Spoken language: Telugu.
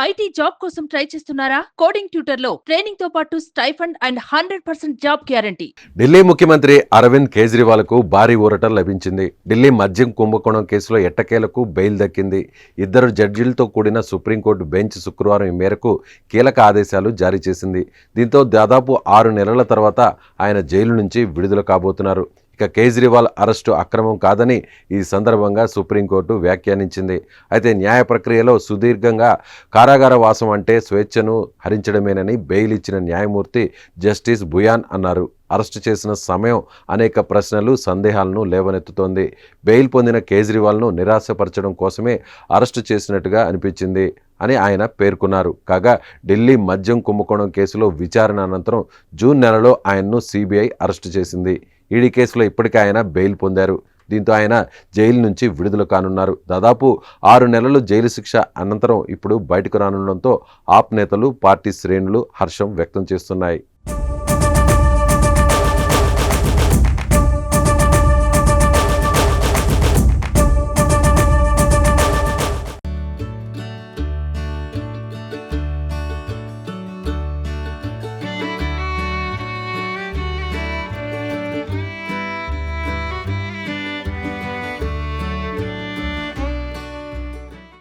ఐటీ జాబ్ కోసం ట్రై చేస్తున్నారా? కోడింగ్ ట్యూటర్లో ట్రైనింగ్తో పాటు stipend and hundred percent job guarantee. Delhi ముఖ్యమంత్రి అరవింద్ కేజ్రీవాల్కు భారీ ఊరట లభించింది. ఢిల్లీ మద్యం కుంభకోణం కేసులో ఎట్టకేలకు బెయిల్ దక్కింది. ఇద్దరు జడ్జీలతో కూడిన సుప్రీంకోర్టు బెంచ్ శుక్రవారం ఈ మేరకు కీలక ఆదేశాలు జారీ చేసింది. దీంతో దాదాపు ఆరు నెలల తర్వాత ఆయన జైలు నుంచి విడుదల కాబోతున్నారు. ఇక కేజ్రీవాల్ అరెస్టు అక్రమం కాదని ఈ సందర్భంగా సుప్రీంకోర్టు వ్యాఖ్యానించింది. అయితే న్యాయ ప్రక్రియలో సుదీర్ఘంగా కారాగార వాసం అంటే స్వేచ్ఛను హరించడమేనని బెయిల్ ఇచ్చిన న్యాయమూర్తి జస్టిస్ బుయాన్ అన్నారు. అరెస్టు చేసిన సమయం అనేక ప్రశ్నలు సందేహాలను లేవనెత్తుతోంది. బెయిల్ పొందిన కేజ్రీవాల్ను నిరాశపరచడం కోసమే అరెస్టు చేసినట్టుగా అనిపించింది అని ఆయన పేర్కొన్నారు. కాగా ఢిల్లీ మద్యం కుంభకోణం కేసులో విచారణ అనంతరం జూన్ నెలలో ఆయన్ను సిబిఐ అరెస్టు చేసింది. ఈడీ కేసులో ఇప్పటికే ఆయన బెయిల్ పొందారు. దీంతో ఆయన జైలు నుంచి విడుదల కానున్నారు. దాదాపు ఆరు నెలలు జైలు శిక్ష అనంతరం ఇప్పుడు బయటకు రానుండడంతో ఆప్ నేతలు పార్టీ శ్రేణులు హర్షం వ్యక్తం చేస్తున్నాయి.